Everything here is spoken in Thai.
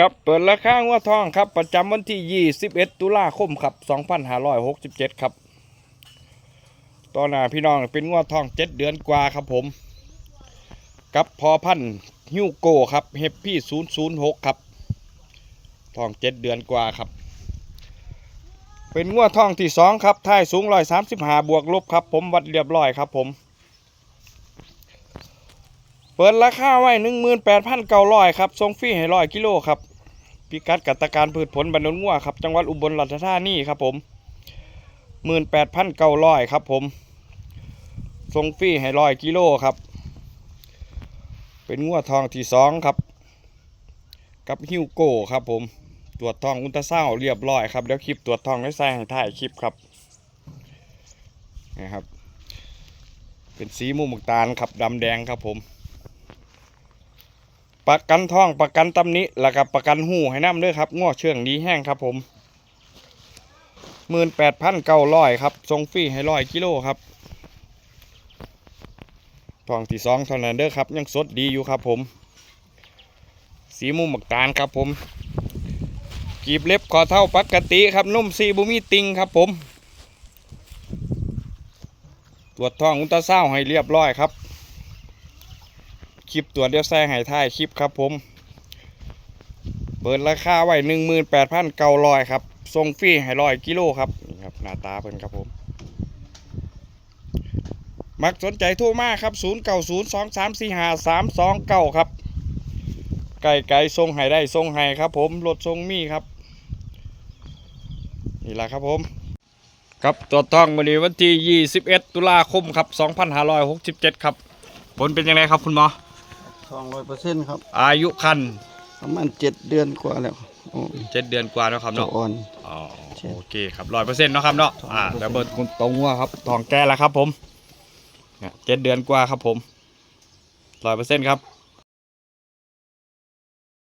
ครับเปิดราคางัวทองครับ ประจำวันที่ 21 ตุลาคมครับ 2567 ครับตอนหน้าพี่น้องเป็นงัวทอง7เดือนกว่าครับผม กับพอพันฮิวโก้ครับเฮปปี้006ครับทอง7เดือนกว่าครับ เป็นงัวทองที่2ครับท้ายสูง135บวกลบครับ ผมวัดเรียบร้อยครับผม เปิดราคาไว้18,900ครับส่งฟรีให้ร้อยกิโลครับ พิกัดกัตการพืชผลบรรนนงัวครับจังหวัดอุบลราชธานีครับผม18,900ครับผมส่งฟรีให้ร้อยกิโลครับ เป็นงัวทองที่สองครับ กับฮิวโก้ครับผมตรวจทองอุลตราเศร้าด์เรียบร้อยครับเดี๋ยวคลิปตรวจทองได้ใส่ให้ถ่ายคลิปครับนะครับ เป็นสีมุมตาลครับดำแดงครับผม ประกันทองประกันตำหนิแล้วก็ประกันหูให้น้ำด้วยครับง้อเชื่องดีแห้งครับผมหมื่นแปดพันเก้าร้อยครับทรงฟรีให้ร้อยกิโลครับทองที่สองเท่านั้นเด้อครับ ยังสดดีอยู่ครับผม สีมุมหมักตาลครับผมกีบเล็บคอเท่าปกติครับนุ่มซีบุมีติงครับผม ตรวจทองอุลตราเศร้าด์ให้เรียบร้อยครับ คลิปตัวเดียวแซ่ให้ท้ายคลิปครับผม เปิดราคาไว้หนึ่งหมื่นแปดพันเก้าร้อยครับส่งฟรีให้ร้อยกิโลครับนี่ครับหน้าตาเพิ่นครับผม มักสนใจโทรมากครับศูนย์เก้าศูนย์สองสามสี่ห้าสามสองเก้าครับไก่ไก่ทรงให้ได้ทรงให้ครับผมรถทรงมีครับ นี่แหละครับผมครับตัวทองวันนี้วันที่ 21 ตุลาคมครับ 2567 ครับ ผลเป็นยังไงครับคุณหมอ ทองร้อยเปอร์เซ็นต์ครับ อายุคันประมาณเจ็ดเดือนกว่าแล้วโอ้เจ็ดเดือนกว่าแล้วครับตัวเนาะอ่อน อ๋อใช่โอเคครับร้อยเปอร์เซ็นต์เนาะครับเนาะอ่า100%แล้วเบิร์ดคุณตรงว่าครับทองแก้แล้วครับผมเนี่ยเจ็ดเดือนกว่าครับผมร้อยเปอร์เซ็นต์ครับ